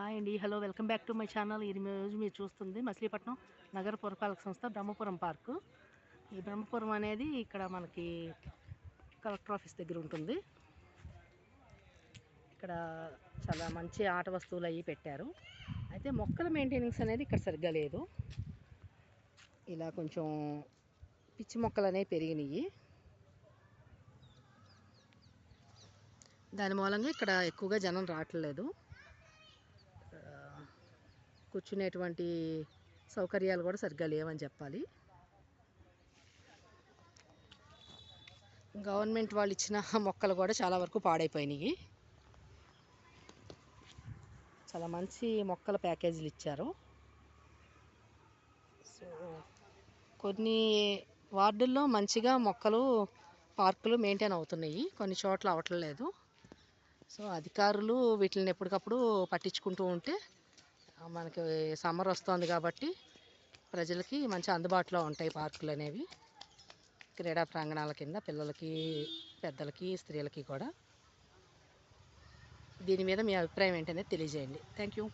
Hi అండి. Hello welcome back to my channel. ఈ రోజు మీరు చూస్తుంది మచిలీపట్నం నగర పురపాలక సంస్థ బ్రహ్మపురం పార్కు. ఈ బ్రహ్మపురం అనేది ఇక్కడ మనకి కలెక్టర్ ఆఫీస్ దగ్గర ఉంటుంది. ఇక్కడ చాలా మంచి ఆట వస్తువులు అవి పెట్టారు. అయితే మొక్కల మెయింటెనెన్స్ అనేది ఇక్కడ సరిగ్గా లేదు. ఇలా కొంచెం పిచ్చి మొక్కలు అనేవి పెరిగినాయి. దాని మూలంగా ఇక్కడ ఎక్కువగా జనం రావట్లేదు. కూర్చునేటువంటి సౌకర్యాలు కూడా సరిగ్గా లేవని చెప్పాలి. గవర్నమెంట్ వాళ్ళు ఇచ్చిన మొక్కలు కూడా చాలా వరకు పాడైపోయినాయి. చాలా మంచి మొక్కల ప్యాకేజీలు ఇచ్చారు. సో కొన్ని వార్డుల్లో మంచిగా మొక్కలు పార్కులు మెయింటైన్ అవుతున్నాయి. కొన్ని చోట్ల అవ్వట్లేదు సో అధికారులు వీటిని ఎప్పటికప్పుడు పట్టించుకుంటూ ఉంటే మనకి సమ్మర్ వస్తుంది కాబట్టి ప్రజలకి మంచి అందుబాటులో ఉంటాయి పార్కులు అనేవి. క్రీడా ప్రాంగణాల కింద పిల్లలకి పెద్దలకి స్త్రీలకి కూడా. దీని మీద మీ అభిప్రాయం ఏంటనేది తెలియజేయండి. Thank you